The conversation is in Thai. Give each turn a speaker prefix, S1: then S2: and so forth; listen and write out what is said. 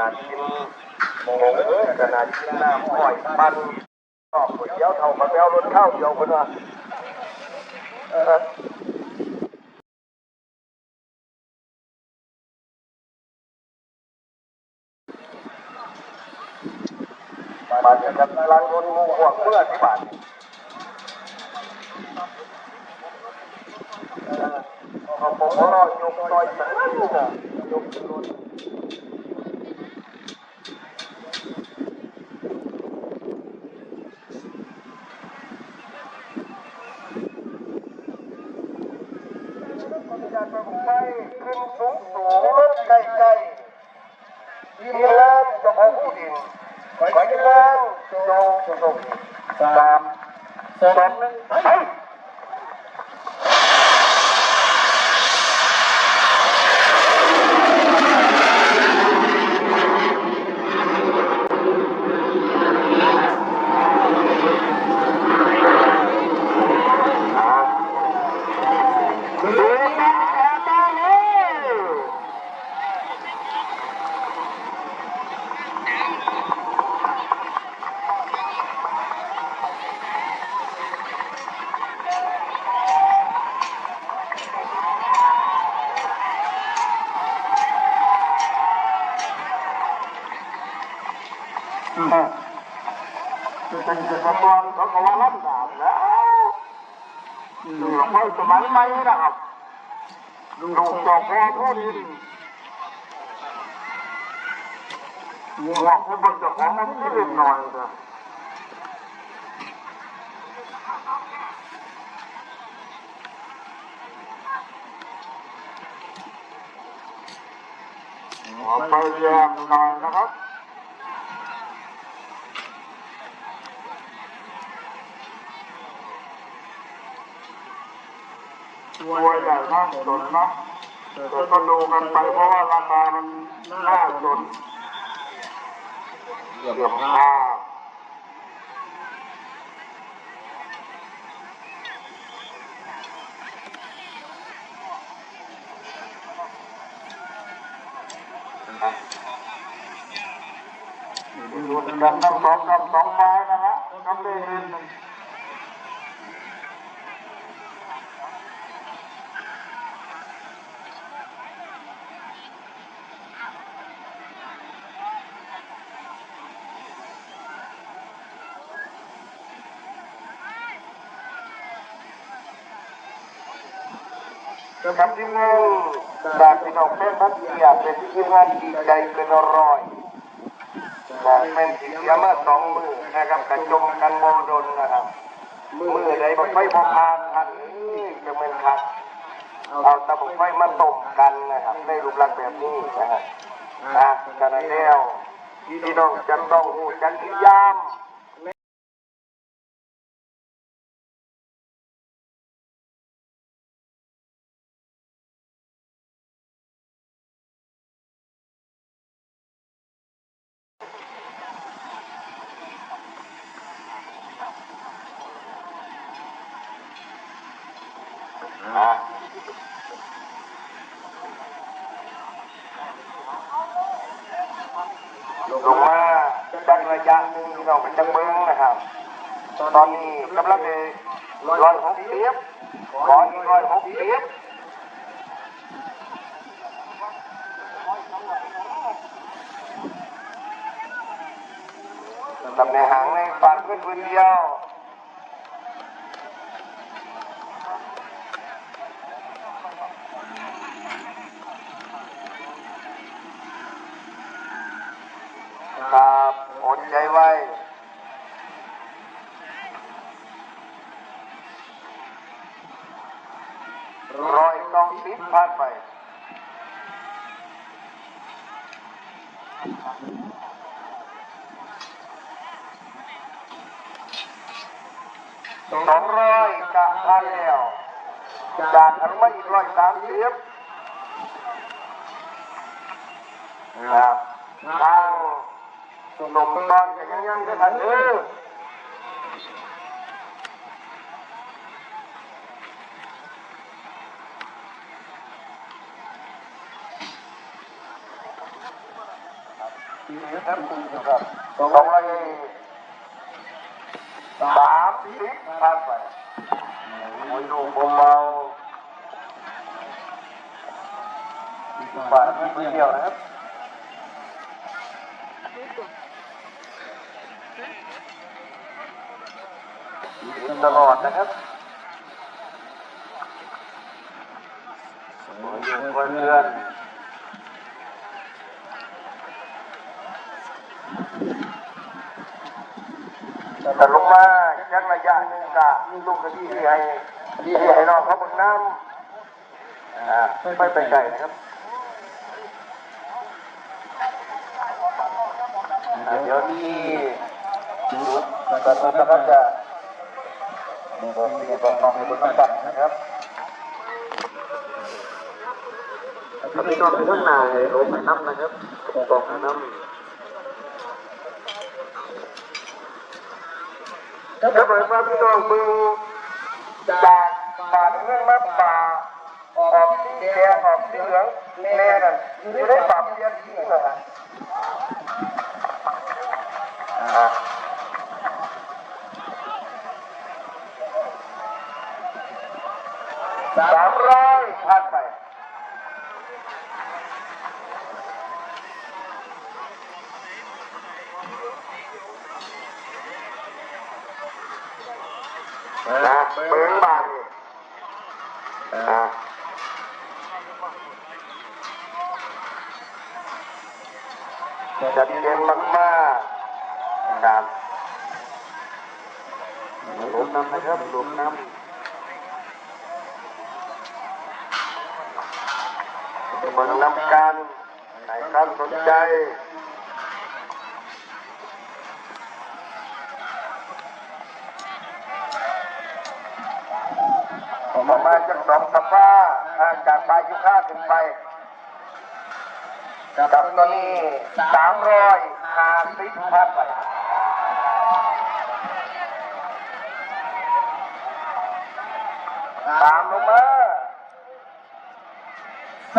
S1: นาดกินโมงเอ้ยขนาดกินน้ำอ้อยปันชอบก๋วยเตี๋ยวเท่ากับแมวรถข้าวเดียวคนว่าเออบ้านจะกำลังรนงูห่วงเมื่อที่บานเออพอผมรอยกต่อยสักนั่นนะยกขึ้นรถ จากไปขึ้นสูงสู ใกลไกลทีมงานเจ้าของผู้ดินขอทีมงานจงจงสามสองหนึ่งไป จะเป็นเจะประมวลเขาก็ว่าลำดาบแล้วหลวงพ่อสมัยใหม่นะครับลูกจอกแพ้ผู้ดินหัวผู้บนเจ้าของมันไม่เล็กน้อยนะเอาไปแยมหน่อยนะครับ ช่วยได้นะสนนะแต่ก็ดูกันไปเพราะว่าราคามันน่าสนเกือบห้าดูกันทั้งสองกับสองไม้นะฮะกับเลขหนึ่ง ครับทีมงานจากพี่น้องเฟซบุ๊กอยากเป็นทีมงานดีใจเกินร้อยบอกเป็นสีเสียเมื่อสองมือนะครับกระจมกันโมดนนะครับ มือใดบอกไฟบอพานทันจะเป็นครับเอาตะบุกไฟมาต้มกันนะครับในรูปลักษณ์แบบนี้นะครับนะขณะเดียวพี่น้องจะต้องหูจันทิยาม อะลงมาจังระยะหนึ่งที่เราเป็นจังเบิ้งนะครับ ตอนนี้กำลังเลยร้อยหกสิบขออีกร้อยหกสิบตำแหน่งหางในฝากขึ้นพื้นเดียว ครับอดใจไว้ร้อยเก้าสิบผ่านไปสองร้อยกะพันแล้วจากอันมาอีกร้อยสามสิบครับทางสมตอนกันยังยังจะทันเออครับ ครับสองร้อยสามสิบผ่านไปโอ้ยดูเบาๆบาทที่เดียวนะครับ ตลอดนะครับโอ้ยอยู่คนเรือนแต่ลงมาจากระยะหนึ่งกะลูกกะที่ให้ที่ให้น้องเขาบนน้ำอ่าไม่ไปไกลนะครับเดี๋ยวที่ตอนนี้ก็จะ บอกมีบอกน้องให้บนน้ำตัดนะครับพี่น้องไปข้างหน้าให้ลงไปน้ำนะครับกองน้ำครับผมมาพี่น้องมึงจากป่าเงินมาป่าออกสีแดงออกสีเหลืองแม่นั่นอยู่ในป่าเพียนที่เหรออ่า สามร้อยพันไปนะเบิ้งบางนอ่าจัดเต็มมากๆครับรวมน้ำนะครับรวมน้ำ เบิ้งนำกันในการสนใจประมาณจากสองสัปดาห์ห่างจากปลายยุค่าขึ้นไปกับตอนนี้สามร้อยห้าสิบพันไปตามลงมา ส